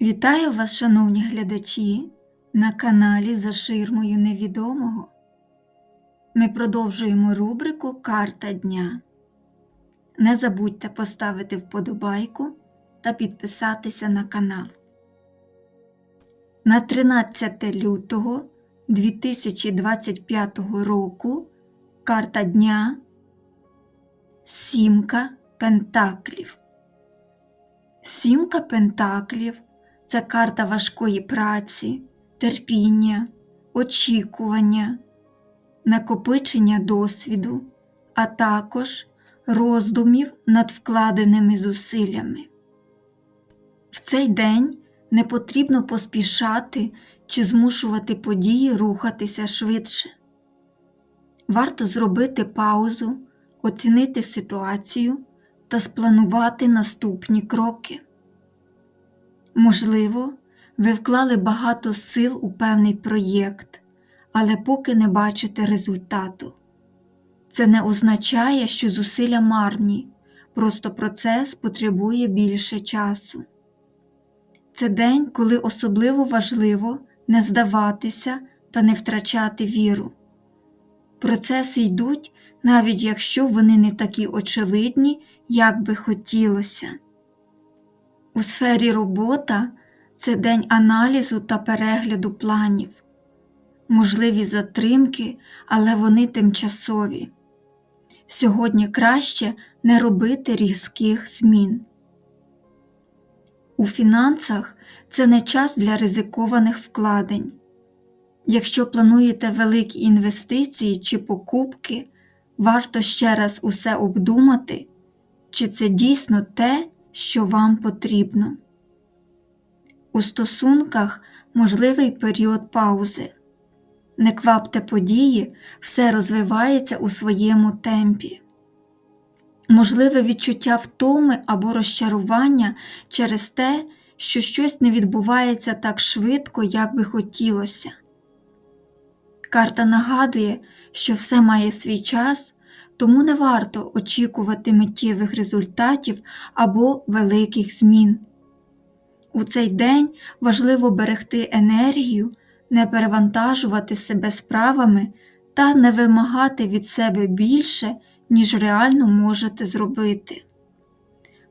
Вітаю вас, шановні глядачі, на каналі За ширмою невідомого. Ми продовжуємо рубрику Карта дня. Не забудьте поставити вподобайку та підписатися на канал. На 13 лютого 2025 року карта дня Сімка Пентаклів. Сімка Пентаклів це карта важкої праці, терпіння, очікування, накопичення досвіду, а також роздумів над вкладеними зусиллями. В цей день не потрібно поспішати чи змушувати події рухатися швидше. Варто зробити паузу, оцінити ситуацію та спланувати наступні кроки. Можливо, ви вклали багато сил у певний проєкт, але поки не бачите результату. Це не означає, що зусилля марні, просто процес потребує більше часу. Це день, коли особливо важливо не здаватися та не втрачати віру. Процеси йдуть, навіть якщо вони не такі очевидні, як би хотілося. У сфері робота це день аналізу та перегляду планів, можливі затримки, але вони тимчасові. Сьогодні краще не робити різких змін. У фінансах це не час для ризикованих вкладень. Якщо плануєте великі інвестиції чи покупки, варто ще раз усе обдумати, чи це дійсно те, що вам потрібно. У стосунках можливий період паузи. Не квапте події, все розвивається у своєму темпі. Можливе відчуття втоми або розчарування через те, що щось не відбувається так швидко, як би хотілося. Карта нагадує, що все має свій час, тому не варто очікувати миттєвих результатів або великих змін. У цей день важливо берегти енергію, не перевантажувати себе справами та не вимагати від себе більше, ніж реально можете зробити.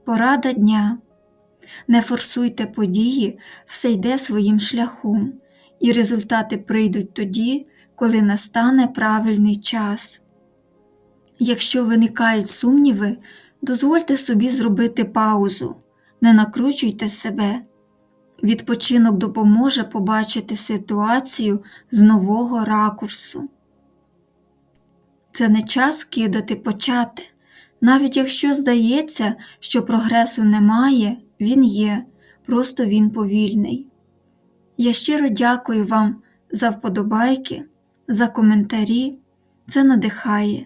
Порада дня. Не форсуйте події, все йде своїм шляхом, і результати прийдуть тоді, коли настане правильний час. Якщо виникають сумніви, дозвольте собі зробити паузу, не накручуйте себе. Відпочинок допоможе побачити ситуацію з нового ракурсу. Це не час кидати почати. Навіть якщо здається, що прогресу немає, він є, просто він повільний. Я щиро дякую вам за вподобайки, за коментарі. Це надихає.